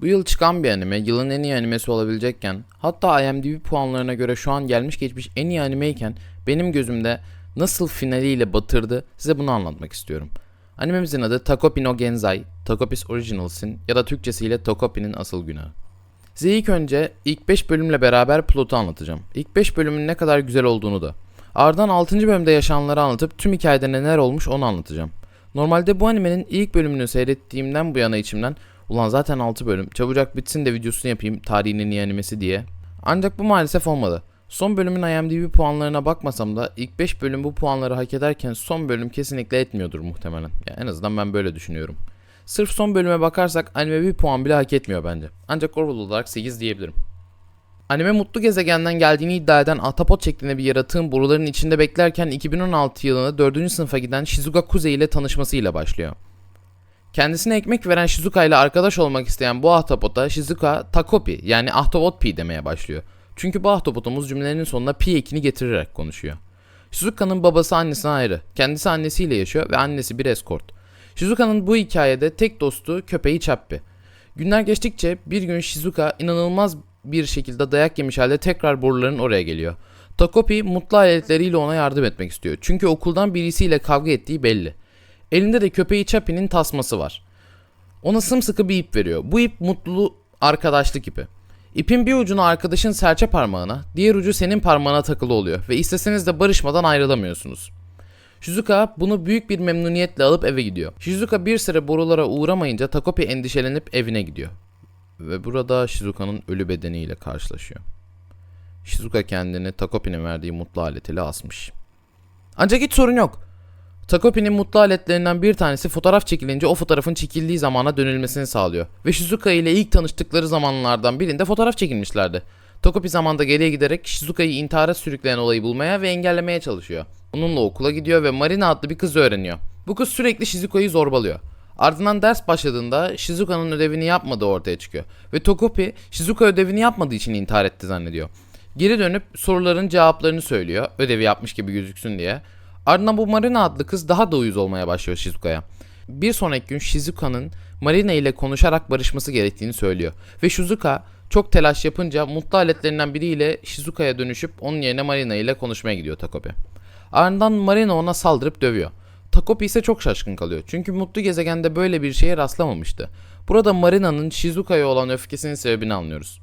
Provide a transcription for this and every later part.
Bu yıl çıkan bir anime yılın en iyi animesi olabilecekken hatta IMDb puanlarına göre şu an gelmiş geçmiş en iyi animeyken benim gözümde nasıl finaliyle batırdı size bunu anlatmak istiyorum. Animemizin adı Takopi no Genzai, Takopis Originals'in ya da Türkçesiyle Takopi'nin asıl günahı. Size ilk önce ilk 5 bölümle beraber plotu anlatacağım. İlk 5 bölümün ne kadar güzel olduğunu da. Ardından 6. bölümde yaşananları anlatıp tüm hikayede neler olmuş onu anlatacağım. Normalde bu animenin ilk bölümünü seyrettiğimden bu yana içimden ulan zaten 6 bölüm çabucak bitsin de videosunu yapayım tarihin en animesi diye. Ancak bu maalesef olmadı. Son bölümün IMDb puanlarına bakmasam da ilk 5 bölüm bu puanları hak ederken son bölüm kesinlikle etmiyordur muhtemelen. Yani en azından ben böyle düşünüyorum. Sırf son bölüme bakarsak anime bir puan bile hak etmiyor bence. Ancak overall olarak 8 diyebilirim. Anime mutlu gezegenden geldiğini iddia eden ahtapot şeklinde bir yaratığın boruların içinde beklerken 2016 yılında 4. sınıfa giden Shizuka Kuzey ile tanışmasıyla başlıyor. Kendisine ekmek veren Shizuka ile arkadaş olmak isteyen bu ahtapota Shizuka Takopi yani ahtapot pi demeye başlıyor. Çünkü bu ahtapotumuz cümlelerinin sonuna pi ekini getirerek konuşuyor. Shizuka'nın babası annesine ayrı. Kendisi annesiyle yaşıyor ve annesi bir eskort. Shizuka'nın bu hikayede tek dostu köpeği Chappi. Günler geçtikçe bir gün Shizuka inanılmaz bir şekilde dayak yemiş halde tekrar boruların oraya geliyor. Takopi mutlu aletleriyle ona yardım etmek istiyor. Çünkü okuldan birisiyle kavga ettiği belli. Elinde de köpeği Chappi'nin tasması var. Ona sımsıkı bir ip veriyor. Bu ip mutlu arkadaşlık ipi. İpin bir ucunu arkadaşın serçe parmağına, diğer ucu senin parmağına takılı oluyor ve isteseniz de barışmadan ayrılamıyorsunuz. Shizuka bunu büyük bir memnuniyetle alıp eve gidiyor. Shizuka bir süre borulara uğramayınca Takopi endişelenip evine gidiyor. Ve burada Shizuka'nın ölü bedeniyle karşılaşıyor. Shizuka kendini Takopi'nin verdiği mutlu aletiyle asmış. Ancak hiç sorun yok. Takopi'nin mutlu aletlerinden bir tanesi fotoğraf çekilince o fotoğrafın çekildiği zamana dönülmesini sağlıyor. Ve Shizuka ile ilk tanıştıkları zamanlardan birinde fotoğraf çekilmişlerdi. Takopi zamanda geriye giderek Shizuka'yı intihara sürükleyen olayı bulmaya ve engellemeye çalışıyor. Onunla okula gidiyor ve Marina adlı bir kız öğreniyor. Bu kız sürekli Shizuka'yı zorbalıyor. Ardından ders başladığında Shizuka'nın ödevini yapmadığı ortaya çıkıyor. Ve Tokopi Shizuka ödevini yapmadığı için intihar etti zannediyor. Geri dönüp soruların cevaplarını söylüyor. Ödevi yapmış gibi gözüksün diye. Ardından bu Marina adlı kız daha da uyuz olmaya başlıyor Shizuka'ya. Bir sonraki gün Shizuka'nın Marina ile konuşarak barışması gerektiğini söylüyor. Ve Shizuka çok telaş yapınca mutlu aletlerinden biriyle Shizuka'ya dönüşüp onun yerine Marina ile konuşmaya gidiyor Takopi. Ardından Marina ona saldırıp dövüyor. Takopi ise çok şaşkın kalıyor. Çünkü mutlu gezegende böyle bir şeye rastlamamıştı. Burada Marina'nın Shizuka'ya olan öfkesinin sebebini anlıyoruz.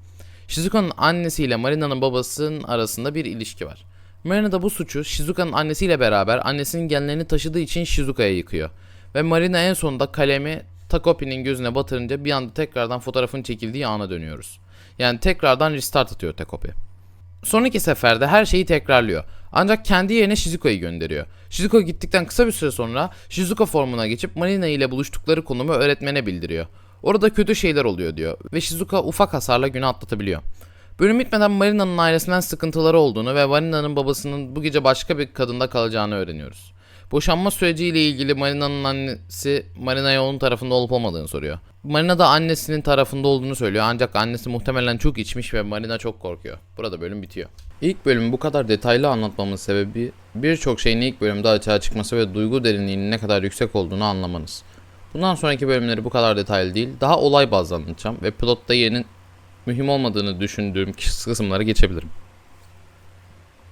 Shizuka'nın annesiyle Marina'nın babasının arasında bir ilişki var. Marina da bu suçu Shizuka'nın annesiyle beraber annesinin genlerini taşıdığı için Shizuka'ya yıkıyor. Ve Marina en sonunda kalemi Takopi'nin gözüne batırınca bir anda tekrardan fotoğrafın çekildiği ana dönüyoruz. Yani tekrardan restart atıyor Takopi. Sonraki seferde her şeyi tekrarlıyor. Ancak kendi yerine Shizuka'yı gönderiyor. Shizuka gittikten kısa bir süre sonra Shizuka formuna geçip Marina ile buluştukları konumu öğretmene bildiriyor. Orada kötü şeyler oluyor diyor ve Shizuka ufak hasarla günü atlatabiliyor. Bölüm bitmeden Marina'nın ailesinden sıkıntıları olduğunu ve Marina'nın babasının bu gece başka bir kadında kalacağını öğreniyoruz. Boşanma süreciyle ilgili Marina'nın annesi Marina'ya onun tarafında olup olmadığını soruyor. Marina da annesinin tarafında olduğunu söylüyor ancak annesi muhtemelen çok içmiş ve Marina çok korkuyor. Burada bölüm bitiyor. İlk bölümü bu kadar detaylı anlatmamın sebebi birçok şeyin ilk bölümde açığa çıkması ve duygu derinliğinin ne kadar yüksek olduğunu anlamanız. Bundan sonraki bölümleri bu kadar detaylı değil, daha olay bazlı anlatacağım ve plotta yerinin mühim olmadığını düşündüğüm kısımları geçebilirim.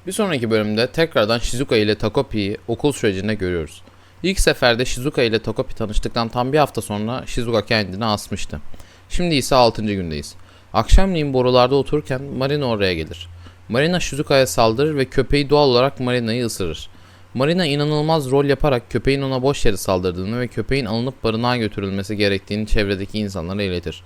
Bir sonraki bölümde tekrardan Shizuka ile Takopi'yi okul sürecinde görüyoruz. İlk seferde Shizuka ile Takopi tanıştıktan tam bir hafta sonra Shizuka kendini asmıştı. Şimdi ise 6. gündeyiz. Akşamleyin borularda otururken Marina oraya gelir. Marina Shizuka'ya saldırır ve köpeği doğal olarak Marina'yı ısırır. Marina inanılmaz rol yaparak köpeğin ona boş yere saldırdığını ve köpeğin alınıp barınağa götürülmesi gerektiğini çevredeki insanlara iletir.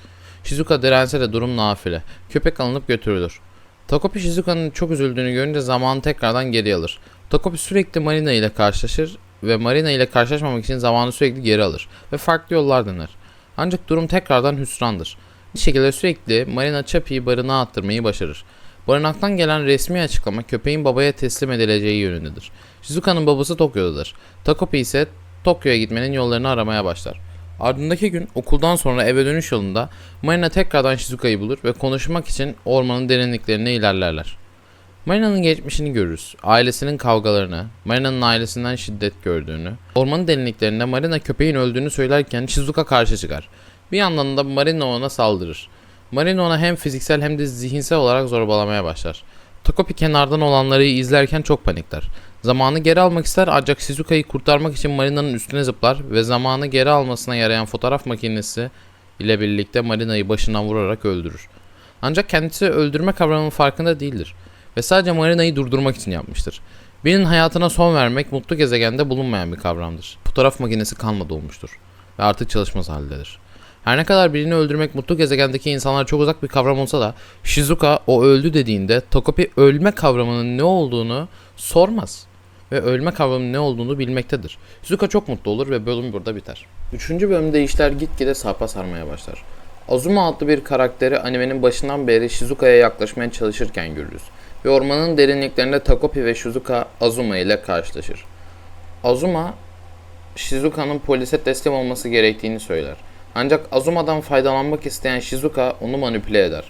Shizuka dirense de durum nafile. Köpek alınıp götürülür. Takopi Shizuka'nın çok üzüldüğünü görünce zamanı tekrardan geri alır. Takopi sürekli Marina ile karşılaşır ve Marina ile karşılaşmamak için zamanı sürekli geri alır ve farklı yollar dener. Ancak durum tekrardan hüsrandır. Bir şekilde sürekli Marina Chappi'yi barınağa attırmayı başarır. Barınaktan gelen resmi açıklama köpeğin babaya teslim edileceği yönündedir. Shizuka'nın babası Tokyo'dadır. Takopi ise Tokyo'ya gitmenin yollarını aramaya başlar. Ardındaki gün okuldan sonra eve dönüş yolunda Marina tekrardan Shizuka'yı bulur ve konuşmak için ormanın derinliklerine ilerlerler. Marina'nın geçmişini görürüz. Ailesinin kavgalarını, Marina'nın ailesinden şiddet gördüğünü. Ormanın derinliklerinde Marina köpeğin öldüğünü söylerken Shizuka karşı çıkar. Bir yandan da Marina ona saldırır. Marina ona hem fiziksel hem de zihinsel olarak zorbalamaya başlar. Tokopi kenardan olanları izlerken çok panikler. Zamanı geri almak ister ancak Shizuka'yı kurtarmak için Marina'nın üstüne zıplar ve zamanı geri almasına yarayan fotoğraf makinesi ile birlikte Marina'yı başından vurarak öldürür. Ancak kendisi öldürme kavramının farkında değildir ve sadece Marina'yı durdurmak için yapmıştır. Birinin hayatına son vermek mutlu gezegende bulunmayan bir kavramdır. Fotoğraf makinesi kanla dolmuştur ve artık çalışmaz haldedir. Her ne kadar birini öldürmek mutlu gezegendeki insanlara çok uzak bir kavram olsa da Shizuka o öldü dediğinde Tokopi ölme kavramının ne olduğunu sormaz ve ölme kavramının ne olduğunu bilmektedir. Shizuka çok mutlu olur ve bölüm burada biter. Üçüncü bölümde işler gitgide sarpa sarmaya başlar. Azuma adlı bir karakteri animenin başından beri Shizuka'ya yaklaşmaya çalışırken görürüz. Ve ormanın derinliklerinde Takopi ve Shizuka Azuma ile karşılaşır. Azuma, Shizuka'nın polise teslim olması gerektiğini söyler. Ancak Azuma'dan faydalanmak isteyen Shizuka onu manipüle eder.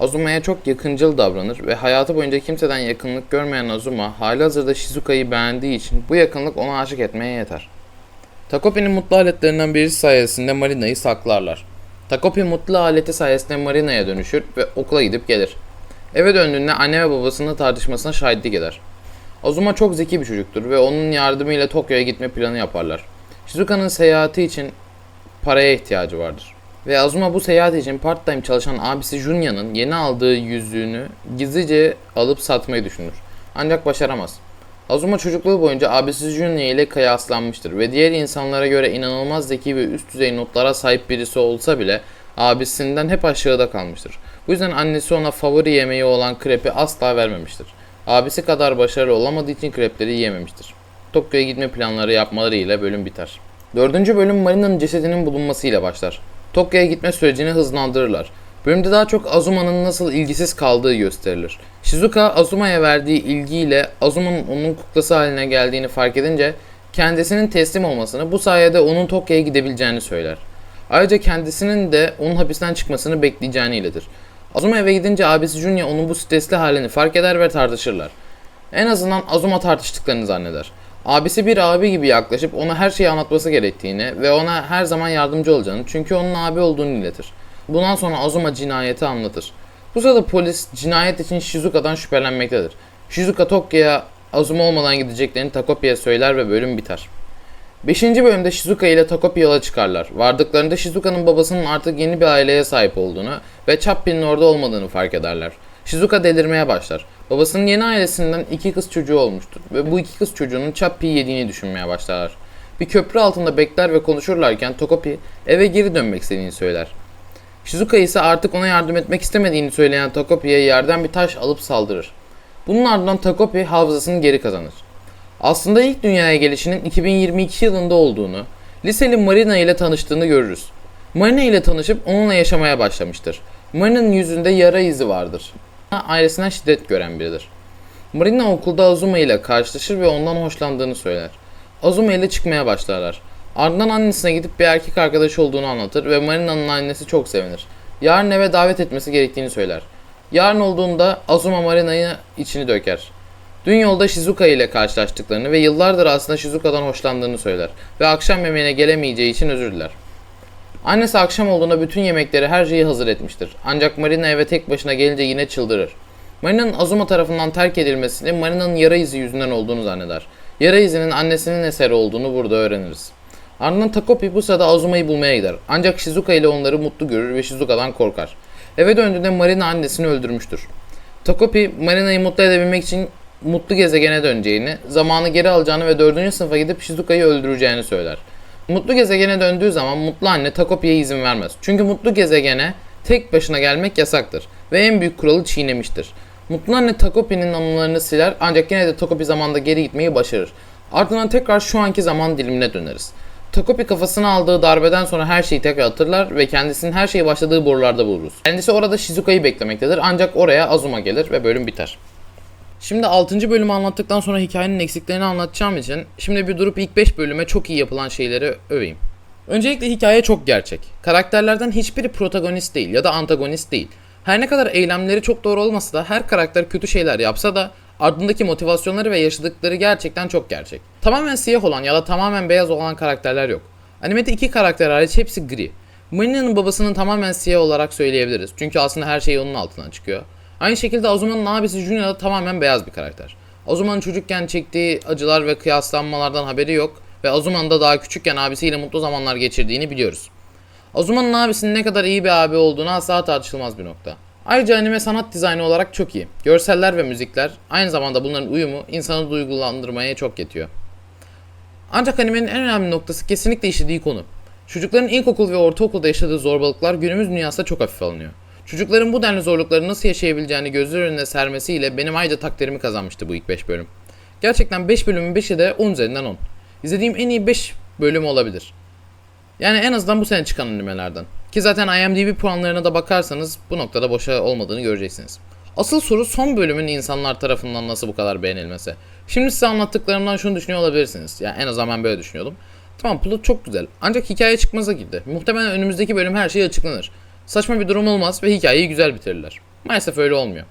Azuma'ya çok yakıncıl davranır ve hayatı boyunca kimseden yakınlık görmeyen Azuma halihazırda Shizuka'yı beğendiği için bu yakınlık ona aşık etmeye yeter. Takopi'nin mutlu aletlerinden birisi sayesinde Marina'yı saklarlar. Takopi mutlu aleti sayesinde Marina'ya dönüşür ve okula gidip gelir. Eve döndüğünde anne ve babasının tartışmasına şahitlik eder. Azuma çok zeki bir çocuktur ve onun yardımıyla Tokyo'ya gitme planı yaparlar. Shizuka'nın seyahati için paraya ihtiyacı vardır. Ve Azuma bu seyahat için part-time çalışan abisi Junya'nın yeni aldığı yüzüğünü gizlice alıp satmayı düşünür. Ancak başaramaz. Azuma çocukluğu boyunca abisi Junya ile kıyaslanmıştır ve diğer insanlara göre inanılmaz zeki ve üst düzey notlara sahip birisi olsa bile abisinden hep aşağıda kalmıştır. Bu yüzden annesi ona favori yemeği olan krepi asla vermemiştir. Abisi kadar başarılı olamadığı için krepleri yiyememiştir. Tokyo'ya gitme planları yapmalarıyla bölüm biter. Dördüncü bölüm Marina'nın cesedinin bulunmasıyla başlar. Tokyo'ya gitme sürecini hızlandırırlar. Bölümde daha çok Azuma'nın nasıl ilgisiz kaldığı gösterilir. Shizuka Azuma'ya verdiği ilgiyle Azuma'nın onun kuklası haline geldiğini fark edince kendisinin teslim olmasını bu sayede onun Tokyo'ya gidebileceğini söyler. Ayrıca kendisinin de onun hapisten çıkmasını bekleyeceğini iletir. Azuma eve gidince abisi Junya onun bu stresli halini fark eder ve tartışırlar. En azından Azuma tartıştıklarını zanneder. Abisi bir abi gibi yaklaşıp ona her şeyi anlatması gerektiğini ve ona her zaman yardımcı olacağını çünkü onun abi olduğunu iletir. Bundan sonra Azuma cinayeti anlatır. Bu sırada polis cinayet için Shizuka'dan şüphelenmektedir. Shizuka Tokyo'ya Azuma olmadan gideceklerini Takopi'ye söyler ve bölüm biter. 5. bölümde Shizuka ile Takopi yola çıkarlar. Vardıklarında Shizuka'nın babasının artık yeni bir aileye sahip olduğunu ve Chappi'nin orada olmadığını fark ederler. Shizuka delirmeye başlar. Babasının yeni ailesinden iki kız çocuğu olmuştur ve bu iki kız çocuğunun Chappi'yi yediğini düşünmeye başlarlar. Bir köprü altında bekler ve konuşurlarken Tokopi eve geri dönmek istediğini söyler. Shizuka ise artık ona yardım etmek istemediğini söyleyen Takopi'ye yerden bir taş alıp saldırır. Bunun ardından Takopi hafızasını geri kazanır. Aslında ilk dünyaya gelişinin 2022 yılında olduğunu, liseli Marina ile tanıştığını görürüz. Marina ile tanışıp onunla yaşamaya başlamıştır. Marina'nın yüzünde yara izi vardır. Ailesinden şiddet gören biridir. Marina okulda Azuma ile karşılaşır ve ondan hoşlandığını söyler. Azuma ile çıkmaya başlarlar. Ardından annesine gidip bir erkek arkadaş olduğunu anlatır ve Marina'nın annesi çok sevinir. Yarın eve davet etmesi gerektiğini söyler. Yarın olduğunda Azuma Marina'yı içini döker. Dün yolda Shizuka ile karşılaştıklarını ve yıllardır aslında Shizuka'dan hoşlandığını söyler ve akşam yemeğine gelemeyeceği için özür diler. Annesi akşam olduğunda bütün yemekleri her şeyi hazır etmiştir. Ancak Marina eve tek başına gelince yine çıldırır. Marina'nın Azuma tarafından terk edilmesini Marina'nın yara izi yüzünden olduğunu zanneder. Yara izinin annesinin eseri olduğunu burada öğreniriz. Ardından Takopi bu sırada Azuma'yı bulmaya gider. Ancak Shizuka ile onları mutlu görür ve Shizuka'dan korkar. Eve döndüğünde Marina annesini öldürmüştür. Takopi Marina'yı mutlu edebilmek için mutlu gezegene döneceğini, zamanı geri alacağını ve 4. sınıfa gidip Shizuka'yı öldüreceğini söyler. Mutlu gezegene döndüğü zaman mutlu anne Takopi'ye izin vermez. Çünkü mutlu gezegene tek başına gelmek yasaktır ve en büyük kuralı çiğnemiştir. Mutlu anne Takopi'nin anılarını siler ancak yine de Takopi zamanda geri gitmeyi başarır. Ardından tekrar şu anki zaman dilimine döneriz. Takopi kafasına aldığı darbeden sonra her şeyi tekrar hatırlar ve kendisinin her şeyi başladığı borularda buluruz. Kendisi orada Shizuka'yı beklemektedir ancak oraya Azuma gelir ve bölüm biter. Şimdi 6. bölümü anlattıktan sonra hikayenin eksiklerini anlatacağım için şimdi bir durup ilk 5 bölüme çok iyi yapılan şeyleri öveyim. Öncelikle hikaye çok gerçek. Karakterlerden hiçbiri protagonist değil ya da antagonist değil. Her ne kadar eylemleri çok doğru olmasa da her karakter kötü şeyler yapsa da ardındaki motivasyonları ve yaşadıkları gerçekten çok gerçek. Tamamen siyah olan ya da tamamen beyaz olan karakterler yok. Animede iki karakter hariç hepsi gri. Marina'nın babasının tamamen siyah olarak söyleyebiliriz. Çünkü aslında her şey onun altından çıkıyor. Aynı şekilde Azuma'nın abisi Junior da tamamen beyaz bir karakter. Azuma'nın çocukken çektiği acılar ve kıyaslanmalardan haberi yok ve Azuma'nın da daha küçükken abisiyle mutlu zamanlar geçirdiğini biliyoruz. Azuma'nın abisinin ne kadar iyi bir abi olduğunu asla tartışılmaz bir nokta. Ayrıca anime sanat dizaynı olarak çok iyi. Görseller ve müzikler, aynı zamanda bunların uyumu insanı duygulandırmaya çok yetiyor. Ancak animenin en önemli noktası kesinlikle işlediği konu. Çocukların ilkokul ve ortaokulda yaşadığı zorbalıklar günümüz dünyasında çok hafif alınıyor. Çocukların bu denli zorlukları nasıl yaşayabileceğini gözler önüne sermesiyle benim ayrıca takdirimi kazanmıştı bu ilk 5 bölüm. Gerçekten 5 bölümün 5'i de 10 üzerinden 10. İzlediğim en iyi 5 bölüm olabilir. Yani en azından bu sene çıkan animelerden. Ki zaten IMDb puanlarına da bakarsanız bu noktada boşa olmadığını göreceksiniz. Asıl soru son bölümün insanlar tarafından nasıl bu kadar beğenilmesi. Şimdi size anlattıklarımdan şunu düşünüyor olabilirsiniz. Yani en azından ben böyle düşünüyordum. Tamam plot çok güzel. Ancak hikaye çıkmaza girdi. Muhtemelen önümüzdeki bölüm her şey açıklanır. Saçma bir durum olmaz ve hikayeyi güzel bitirirler. Maalesef öyle olmuyor.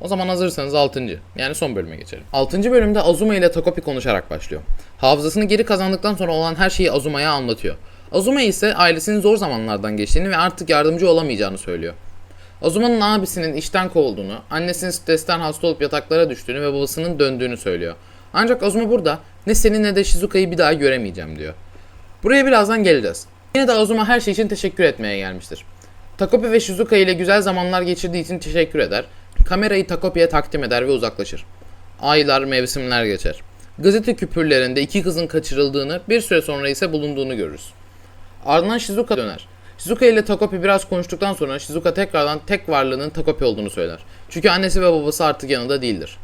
O zaman hazırsanız 6. yani son bölüme geçelim. 6. bölümde Azuma ile Takopi konuşarak başlıyor. Hafızasını geri kazandıktan sonra olan her şeyi Azuma'ya anlatıyor. Azuma ise ailesinin zor zamanlardan geçtiğini ve artık yardımcı olamayacağını söylüyor. Azuma'nın abisinin işten kovulduğunu, annesinin stresten hasta olup yataklara düştüğünü ve babasının döndüğünü söylüyor. Ancak Azuma burada ne seni ne de Shizuka'yı bir daha göremeyeceğim diyor. Buraya birazdan geleceğiz. Yine de Azuma her şey için teşekkür etmeye gelmiştir. Takopi ve Shizuka ile güzel zamanlar geçirdiği için teşekkür eder. Kamerayı Takopi'ye takdim eder ve uzaklaşır. Aylar, mevsimler geçer. Gazete küpürlerinde iki kızın kaçırıldığını, bir süre sonra ise bulunduğunu görürüz. Ardından Shizuka döner. Shizuka ile Takopi biraz konuştuktan sonra Shizuka tekrardan tek varlığının Takopi olduğunu söyler. Çünkü annesi ve babası artık yanında değildir.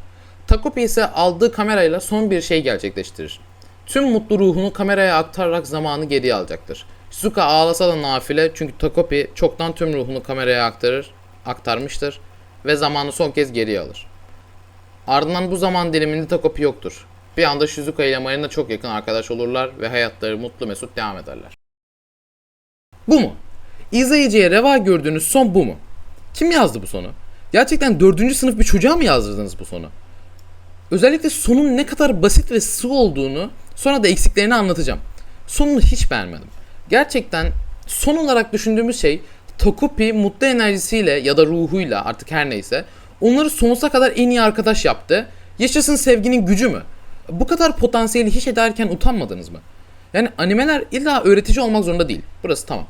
Takopi ise aldığı kamerayla son bir şey gerçekleştirir. Tüm mutlu ruhunu kameraya aktararak zamanı geriye alacaktır. Shizuka ağlasa da nafile çünkü Takopi çoktan tüm ruhunu kameraya aktarır, aktarmıştır ve zamanı son kez geriye alır. Ardından bu zaman diliminde Takopi yoktur. Bir anda Shizuka ile Marina çok yakın arkadaş olurlar ve hayatları mutlu mesut devam ederler. Bu mu? İzleyiciye reva gördüğünüz son bu mu? Kim yazdı bu sonu? Gerçekten dördüncü sınıf bir çocuğa mı yazdırdınız bu sonu? Özellikle sonun ne kadar basit ve sığ olduğunu sonra da eksiklerini anlatacağım. Sonunu hiç beğenmedim. Gerçekten son olarak düşündüğümüz şey Takopi mutlu enerjisiyle ya da ruhuyla artık her neyse onları sonsuza kadar en iyi arkadaş yaptı. Yaşasın sevginin gücü mü? Bu kadar potansiyeli hiç ederken utanmadınız mı? Yani animeler illa öğretici olmak zorunda değil. Burası tamam.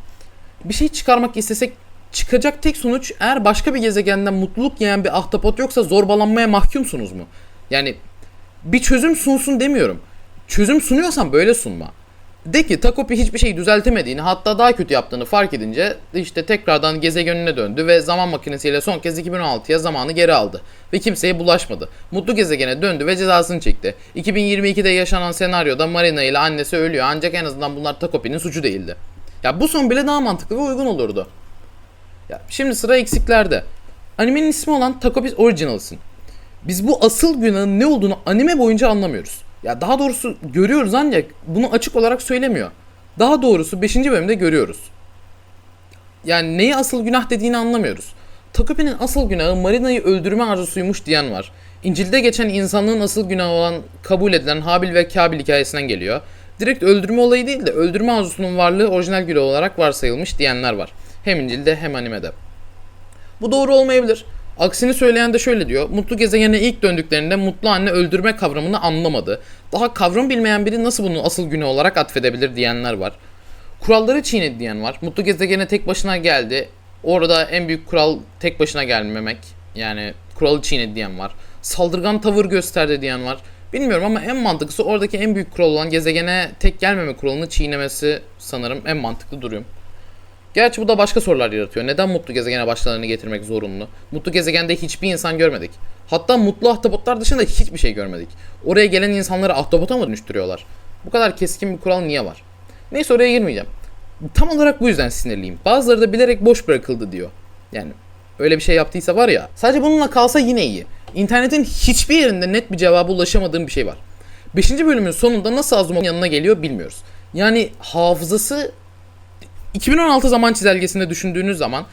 Bir şey çıkarmak istesek çıkacak tek sonuç eğer başka bir gezegenden mutluluk yiyen bir ahtapot yoksa zorbalanmaya mahkumsunuz mu? Yani bir çözüm sunsun demiyorum. Çözüm sunuyorsan böyle sunma. De ki Takopi hiçbir şey düzeltemediğini hatta daha kötü yaptığını fark edince işte tekrardan gezegenine döndü ve zaman makinesiyle son kez 2016'ya zamanı geri aldı. Ve kimseye bulaşmadı. Mutlu gezegene döndü ve cezasını çekti. 2022'de yaşanan senaryoda Marina ile annesi ölüyor ancak en azından bunlar Takopi'nin suçu değildi. Ya bu son bile daha mantıklı ve uygun olurdu. Ya şimdi sıra eksiklerde. Animenin ismi olan Takopi Originals'ın. Biz bu asıl günahın ne olduğunu anime boyunca anlamıyoruz. Ya daha doğrusu görüyoruz ancak bunu açık olarak söylemiyor. Daha doğrusu 5. bölümde görüyoruz. Yani neyi asıl günah dediğini anlamıyoruz. Takopi'nin asıl günahı Marina'yı öldürme arzusuymuş diyen var. İncil'de geçen insanlığın asıl günahı olan kabul edilen Habil ve Kabil hikayesinden geliyor. Direkt öldürme olayı değil de öldürme arzusunun varlığı orijinal günah olarak varsayılmış diyenler var. Hem İncil'de hem animede. Bu doğru olmayabilir. Aksini söyleyen de şöyle diyor. Mutlu gezegene ilk döndüklerinde mutlu anne öldürme kavramını anlamadı. Daha kavram bilmeyen biri nasıl bunu asıl günü olarak atfedebilir diyenler var. Kuralları çiğnedi diyen var. Mutlu gezegene tek başına geldi. Orada en büyük kural tek başına gelmemek. Yani kuralı çiğnedi diyen var. Saldırgan tavır gösterdi diyen var. Bilmiyorum ama en mantıklısı oradaki en büyük kural olan gezegene tek gelmeme kuralını çiğnemesi sanırım en mantıklı durum. Gerçi bu da başka sorular yaratıyor. Neden mutlu gezegene başkalarını getirmek zorunlu? Mutlu gezegende hiçbir insan görmedik. Hatta mutlu ahtapotlar dışında hiçbir şey görmedik. Oraya gelen insanları ahtapota mı dönüştürüyorlar? Bu kadar keskin bir kural niye var? Neyse oraya girmeyeceğim. Tam olarak bu yüzden sinirliyim. Bazıları da bilerek boş bırakıldı diyor. Yani öyle bir şey yaptıysa var ya. Sadece bununla kalsa yine iyi. İnternetin hiçbir yerinde net bir cevaba ulaşamadığım bir şey var. 5. bölümün sonunda nasıl Azuma'nın yanına geliyor bilmiyoruz. Yani hafızası 2016 zaman çizelgesinde düşündüğünüz zaman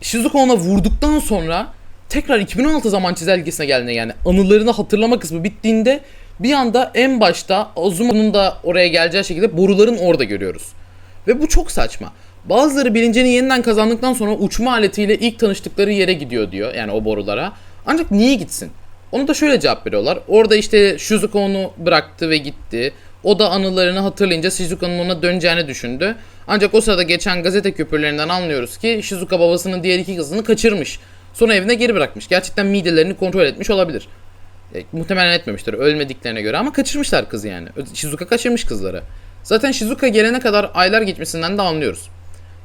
Shizuka ona vurduktan sonra tekrar 2016 zaman çizelgesine geldiğinde yani anılarını hatırlama kısmı bittiğinde bir anda en başta Azuma'nın da oraya geleceği şekilde boruların orada görüyoruz. Ve bu çok saçma. Bazıları bilincini yeniden kazandıktan sonra uçma aletiyle ilk tanıştıkları yere gidiyor diyor. Yani o borulara. Ancak niye gitsin? Onu da şöyle cevap veriyorlar. Orada işte Shizuka onu bıraktı ve gitti. O da anılarını hatırlayınca Shizuka'nın ona döneceğini düşündü. Ancak o sırada geçen gazete küpürlerinden anlıyoruz ki Shizuka babasının diğer iki kızını kaçırmış. Sonra evine geri bırakmış. Gerçekten midelerini kontrol etmiş olabilir. E, muhtemelen etmemiştir ölmediklerine göre ama kaçırmışlar kızı yani. Shizuka kaçırmış kızları. Zaten Shizuka gelene kadar aylar geçmesinden de anlıyoruz.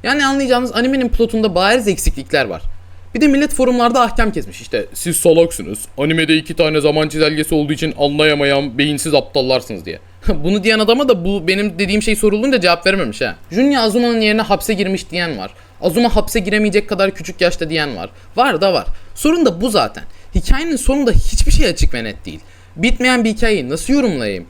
Yani anlayacağınız animenin plotunda bariz eksiklikler var. Bir de millet forumlarda ahkam kesmiş işte siz salaksınız. Animede iki tane zaman çizelgesi olduğu için anlayamayan beyinsiz aptallarsınız diye. Bunu diyen adama da bu benim dediğim şey sorulunca cevap verememiş ha. Junya Azuma'nın yerine hapse girmiş diyen var. Azuma hapse giremeyecek kadar küçük yaşta diyen var. Var da var. Sorun da bu zaten. Hikayenin sonunda hiçbir şey açık ve net değil. Bitmeyen bir hikayeyi nasıl yorumlayayım?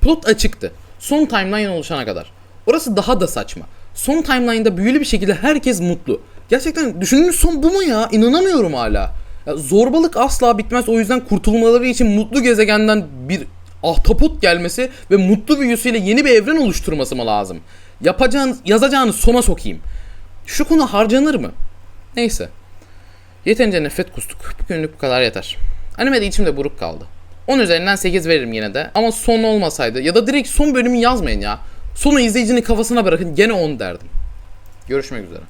Plot açıktı. Son timeline oluşana kadar. Orası daha da saçma. Son timeline'da büyülü bir şekilde herkes mutlu. Gerçekten düşündüğünüz son bu mu ya? İnanamıyorum hala. Ya zorbalık asla bitmez. O yüzden kurtulmaları için mutlu gezegenden bir ahtapot gelmesi ve mutlu büyüsüyle yeni bir evren oluşturması mı lazım? Yapacağınız, yazacağınız sona sokayım. Şu konu harcanır mı? Neyse. Yeterince nefret kustuk. Bugünlük bu kadar yeter. Animede içimde buruk kaldı. 10 üzerinden 8 veririm yine de. Ama son olmasaydı ya da direkt son bölümü yazmayın ya. Sonu izleyicinin kafasına bırakın gene 10 derdim. Görüşmek üzere.